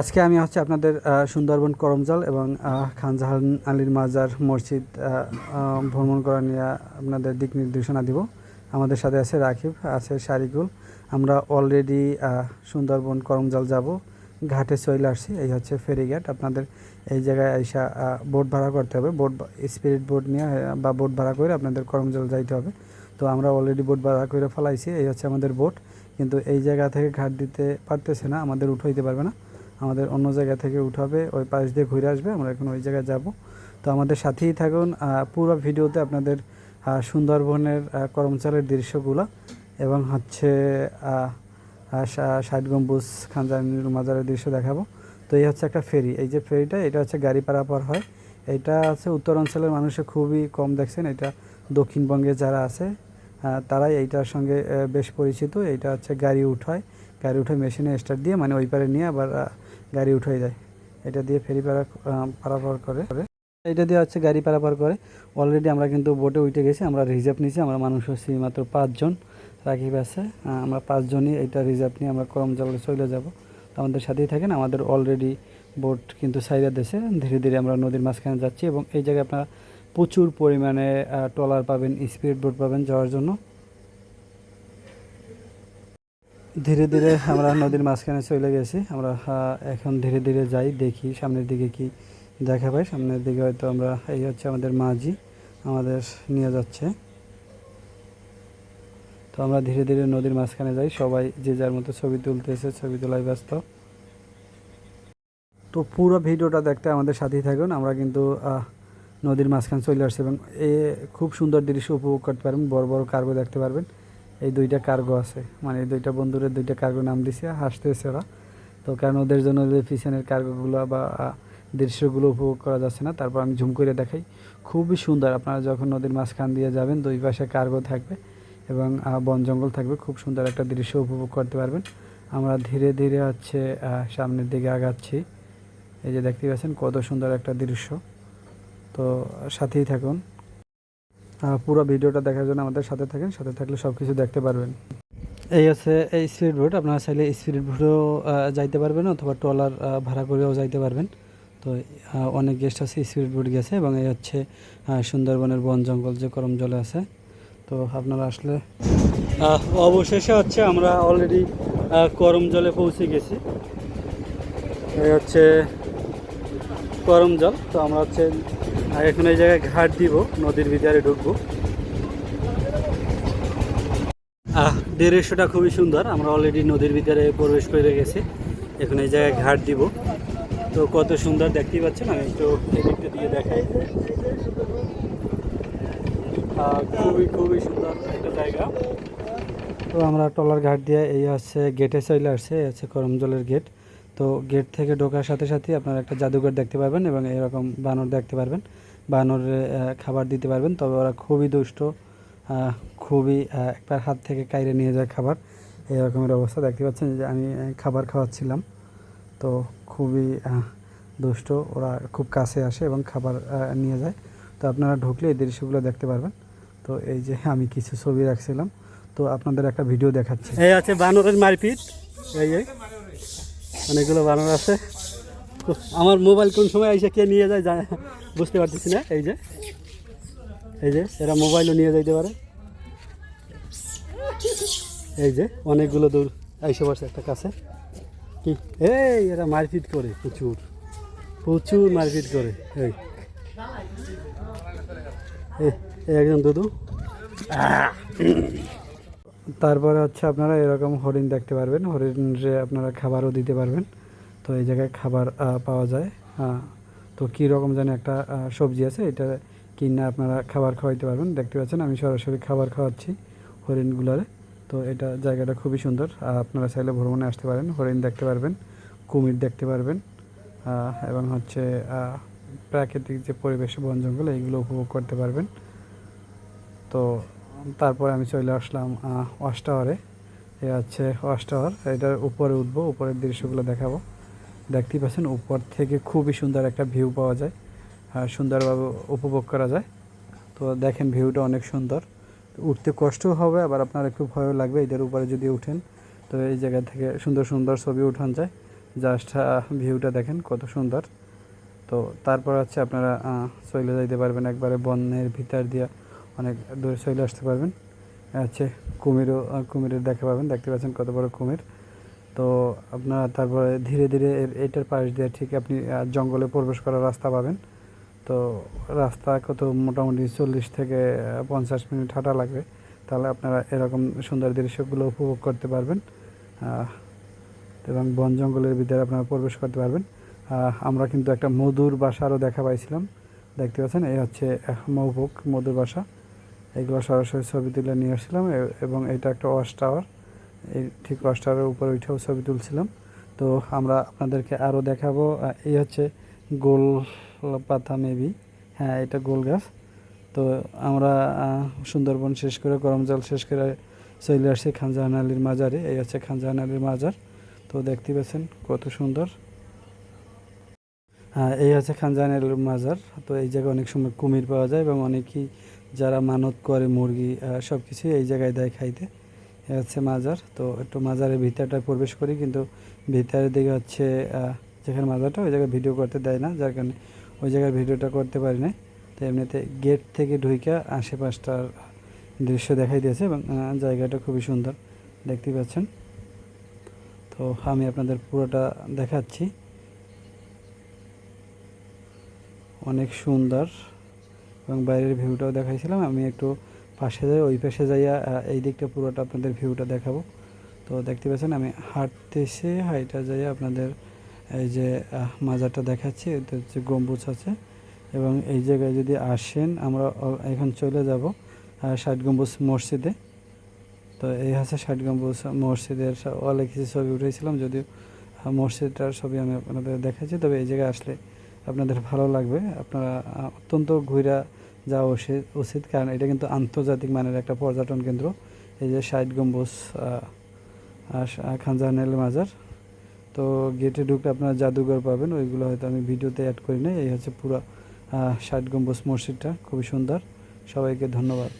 আজকে আমি হচ্ছে আপনাদের সুন্দরবন করমজল এবং খানজাহান আলীর মাজার মসজিদ ভ্রমণ করা নিয়ে আপনাদের দিক নির্দেশনা দিব। আমাদের সাথে আছে রাকিব, আছে শারিকুল। আমরা অলরেডি সুন্দরবন করমজল যাব, ঘাটে চলে আসছি। এই হচ্ছে ফেরিঘাট। আপনাদের এই জায়গায় আইসা বোট ভাড়া করতে হবে। বোট স্পিরিট বোট নিয়ে বা বোট ভাড়া করে আপনাদের করমজল যাইতে হবে। তো আমরা অলরেডি বোট ভাড়া করে ফেলাইছি। এই হচ্ছে আমাদের বোট কিন্তু এই জায়গা থেকে ঘাট দিতে পারতেছে না, আমাদের উঠাইতে পারবে না। আমাদের অন্য জায়গা থেকে উঠাবে, ওই পাশ দিয়ে ঘুরে আসবে, আমরা এখন ওই জায়গায় যাব। তো আমাদের সাথেই থাকুন পুরো ভিডিওতে আপনাদের সুন্দরবনের কর্মচারীর দৃশ্যগুলো এবং হচ্ছে ষাট গম্বুজ খানজানির মাজারের দৃশ্য দেখাবো। তো এই হচ্ছে একটা ফেরি, এই যে ফেরিটা, এটা হচ্ছে গাড়ি পারাপার হয়। এটা আছে উত্তর অঞ্চলের মানুষে খুবই কম দেখছেন, এটা দক্ষিণবঙ্গে যারা আছে তারাই এইটার সঙ্গে বেশ পরিচিত। এইটা হচ্ছে গাড়ি উঠায়। গাড়ি উঠে মেশিনে স্টার্ট দিয়ে মানে ওই পারে নিয়ে আবার গাড়ি উঠে যায়। এটা দিয়ে ফেরি পারা পারাপার করে। এটা দিয়ে হচ্ছে গাড়ি পারাপার করে। অলরেডি আমরা কিন্তু বোটে উঠে গেছি, আমরা রিজার্ভ নিয়েছি আমরা মানুষ হচ্ছি মাত্র পাঁচজন। রাকিব আছে আমরা পাঁচজনই এটা রিজার্ভ নিয়ে আমরা করম জলে চলে যাব। আমাদের সাথেই থাকেন, আমাদের অলরেডি বোট কিন্তু সাইডে দেশে ধীরে ধীরে আমরা নদীর মাঝখানে যাচ্ছি এবং এই জায়গায় আপনারা প্রচুর পরিমাণে ট্রলার পাবেন স্পিড বোট পাবেন যাওয়ার জন্য। ধীরে ধীরে আমরা নদীর মাঝখানে চলে গেছি। আমরা এখন ধীরে ধীরে যাই, দেখি সামনের দিকে কি দেখা পাই। সামনের দিকে হয়তো আমরা, এই হচ্ছে আমাদের মাঝি, আমাদের নিয়ে যাচ্ছে। তো আমরা ধীরে ধীরে নদীর মাঝখানে যাই। সবাই যে যার মতো ছবি তুলতেছে, ছবি তোলায় ব্যস্ত। তো পুরো ভিডিওটা দেখতে আমাদের সাথেই থাকুন। আমরা কিন্তু নদীর মাঝখানে চলে আসছি এবং এ খুব সুন্দর দৃশ্য উপভোগ করতে পারবেন, বড় বড় কার্গো দেখতে পারবেন। এই দুইটা কার্গো আছে। মানে এই দুইটা বন্ধুরের দুইটা কার্গো নাম দিছে, হাসতেছে ওরা। তো কারণ ওদের জন্য পিছনের কার্গোগুলো বা দৃশ্যগুলো উপভোগ করা যাচ্ছে না, তারপর আমি ঝুম করে দেখাই। খুবই সুন্দর, আপনারা যখন নদীর মাঝখান দিয়ে যাবেন, দুই পাশে কার্গো থাকবে এবং বন জঙ্গল থাকবে, খুব সুন্দর একটা দৃশ্য উপভোগ করতে পারবেন। আমরা ধীরে ধীরে হচ্ছে সামনের দিকে আগাচ্ছি। এই যে দেখতে পাচ্ছেন কত সুন্দর একটা দৃশ্য। তো সাথেই থাকুন। পুরো ভিডিওটা দেখার জন্য আমাদের সাথে থাকেন, সাথে থাকলে সব কিছু দেখতে পারবেন। এই হচ্ছে এই স্পিড বোট আপনারা চাইলে স্পিড বোটেও যাইতে পারবেন অথবা ট্রলার ভাড়া করেও যাইতে পারবেন। তো অনেক গেস্ট আছে স্পিড বোট গেছে এবং এই হচ্ছে সুন্দরবনের বন জঙ্গল যে করম জলে আছে। তো, আপনারা আসলে অবশেষে হচ্ছে আমরা অলরেডি করম জলে পৌঁছে গেছি। এই হচ্ছে গরম জল। তো আমরা হচ্ছে আহ, এখন এই জায়গায় ঘাট দিব নদীর ভিতরে ঢুকবো। আহ দৃশ্যটা খুবই সুন্দর আমরা অলরেডি নদীর ভিতরে প্রবেশ করে গেছি। এখন এই জায়গায় ঘাট দিব। তো কত সুন্দর দেখতেই পাচ্ছেন আমি একটু এদিকটা দিয়ে দেখাই। খুবই খুবই সুন্দর একটা জায়গা। তো আমরা টলার ঘাট দিয়ে এই হচ্ছে গেটে চলে আসছে এই হচ্ছে করম জলের গেট। তো গেট থেকে ঢোকার সাথে সাথে আপনারা একটা জাদুঘর দেখতে পারবেন এবং এরকম বানর দেখতে পারবেন। বানরে খাবার দিতে পারবেন। তবে ওরা খুবই দুষ্ট খুবই একবার হাত থেকে কাইরে নিয়ে যায় খাবার। এরকমের অবস্থা দেখতে পাচ্ছেন যে আমি খাবার খাওয়াচ্ছিলাম। তো খুবই দুষ্ট, ওরা খুব কাছে আসে এবং খাবার নিয়ে যায়। তো আপনারা ঢুকলে এই দৃশ্যগুলো দেখতে পারবেন। তো এই যে আমি কিছু ছবি রাখছিলাম। তো আপনাদের একটা ভিডিও দেখাচ্ছি। এই আছে বানরের মারপিট। এই। অনেকগুলো বানর আছে। আমার মোবাইল কোন সময় এসে কে নিয়ে যায় বুঝতে পারতেছি না। এই যে। এই যে, এরা মোবাইলও নিয়ে যাইতে পারে। এই যে, অনেকগুলো দূর এসে পড়ছে একটা কাছে। কি? এই, এরা মারপিট করে প্রচুর। প্রচুর মারপিট করে। এই। একজন দুদু। তারপরে হচ্ছে আপনারা এরকম হরিণ দেখতে পারবেন। হরিণে আপনারা খাবারও দিতে পারবেন। তো এই জায়গায় খাবার পাওয়া যায়। আহ, তো কী রকম যেন একটা সবজি আছে এটা কিনে আপনারা খাবার খাওয়াইতে পারবেন। দেখতে পাচ্ছেন আমি সরাসরি খাবার খাওয়াচ্ছি হরিণগুলোরে। তো এটা জায়গাটা খুবই সুন্দর। আপনারা চাইলে ভ্রমণে আসতে পারেন হরিণ দেখতে পারবেন কুমির দেখতে পারবেন। এবং হচ্ছে প্রাকৃতিক যে পরিবেশ বন জঙ্গল এইগুলো উপভোগ করতে পারবেন। তো তারপরে আমি চলে আসলাম ওয়াশ টাওয়ারে এ। হচ্ছে ওয়াশ টাওয়ার এটার উপরে উঠবো, উপরের দৃশ্যগুলো দেখাবো। দেখতেই পাচ্ছেন, উপর থেকে খুবই সুন্দর একটা ভিউ পাওয়া যায়। সুন্দরভাবে উপভোগ করা যায়। তো দেখেন ভিউটা অনেক সুন্দর। উঠতে কষ্টও হবে, আবার আপনার একটু ভয়ও লাগবে এটার উপরে যদি উঠেন। তো এই জায়গা থেকে সুন্দর সুন্দর ছবি উঠান যায়। জাস্ট ভিউটা দেখেন, কত সুন্দর। তো তারপর হচ্ছে আপনারা চলে যাইতে পারবেন একবারে বনের ভিতর দিয়ে। অনেক দূরে চলে আসতে পারবেন। হচ্ছে কুমিরও কুমিরের দেখা পাবেন। দেখতে পাচ্ছেন কত বড় কুমির। তো আপনারা তারপরে ধীরে ধীরে এর- এটার পাশ দিয়ে ঠিক আপনি জঙ্গলে প্রবেশ করার রাস্তা পাবেন। তো রাস্তা কত? মোটামুটি চল্লিশ থেকে পঞ্চাশ মিনিট হাঁটা লাগবে। তাহলে আপনারা এরকম সুন্দর দৃশ্যগুলো উপভোগ করতে পারবেন। এবং বন জঙ্গলের ভিতরে আপনারা প্রবেশ করতে পারবেন। আমরা কিন্তু একটা মধুর বাসারও দেখা পাইছিলাম। দেখতে পাচ্ছেন? এই হচ্ছে মৌবুক, মধুর বাসা। এগুলো সরাসরি ছবি তুলে নিয়ে আসছিলাম এবং এটা একটা ওয়াশ টাওয়ার। এই ঠিক ওয়াশ টাওয়ারের উপরে উঠেও ছবি তুলছিলাম। তো আমরা আপনাদেরকে আরও দেখাবো এই হচ্ছে গোল পাতা মেবি। হ্যাঁ এটা গোল গাছ। তো আমরা সুন্দরবন শেষ করে গরম জল শেষ করে চলে আসছি খানজাহান আলীর মাজারে। এই হচ্ছে খানজাহান আলীর মাজার। তো দেখতে পাচ্ছেন কত সুন্দর। হ্যাঁ এই হচ্ছে খানজাহান আলীর মাজার। তো এই জায়গায় অনেক সময় কুমির পাওয়া যায় এবং অনেকেই যারা মানত করে, মুরগি সব কিছুই এই জায়গায় দেয় খাইতে। হচ্ছে মাজার। তো একটু মাজারের ভিতরটায় প্রবেশ করি, কিন্তু ভিতরের দিকে হচ্ছে যেখানে মাজারটা, ওই জায়গায় ভিডিও করতে দেয় না, যার কারণে ওই জায়গায় ভিডিওটা করতে পারি না তো এমনিতে গেট থেকে ঢুইকা আশেপাশটার দৃশ্য দেখাই দিয়েছে এবং জায়গাটা খুবই সুন্দর, দেখতে পাচ্ছেন। তো আমি আপনাদের পুরোটা দেখাচ্ছি। অনেক সুন্দর। এবং বাইরের ভিউটাও দেখাইছিলাম, আমি একটু পাশে যাই, ওই পাশে যাইয়া এই দিকটা পুরোটা আপনাদের ভিউটা দেখাবো। তো দেখতে পাচ্ছেন, আমি হাঁটতেছি, হাইটা যাইয়া আপনাদের এই যে মাজারটা দেখাচ্ছি, এটা হচ্ছে গম্বুজ আছে। এবং এই জায়গায় যদি আসেন, আমরা এখন চলে যাব ষাট গম্বুজ মসজিদে। তো এই হচ্ছে ষাট গম্বুজ মসজিদের অনেক কিছু ছবি উঠেছিলাম, যদিও মসজিদটার ছবি আমি আপনাদের দেখাচ্ছি, তবে এই জায়গায় আসলে আপনাদের ভালো লাগবে। আপনারা অত্যন্ত ঘুরা যাওয়া উচিত কারণ এটা কিন্তু আন্তর্জাতিক মানের একটা পর্যটন কেন্দ্র। এই যে ষাট গম্বুজ খানজাহানেল মাজার। তো গেটে ঢুকলে আপনারা জাদুঘর পাবেন, ওইগুলো হয়তো আমি ভিডিওতে অ্যাড করি নাই। এই হচ্ছে পুরো ষাট গম্বুজ মসজিদটা, খুবই সুন্দর। সবাইকে ধন্যবাদ।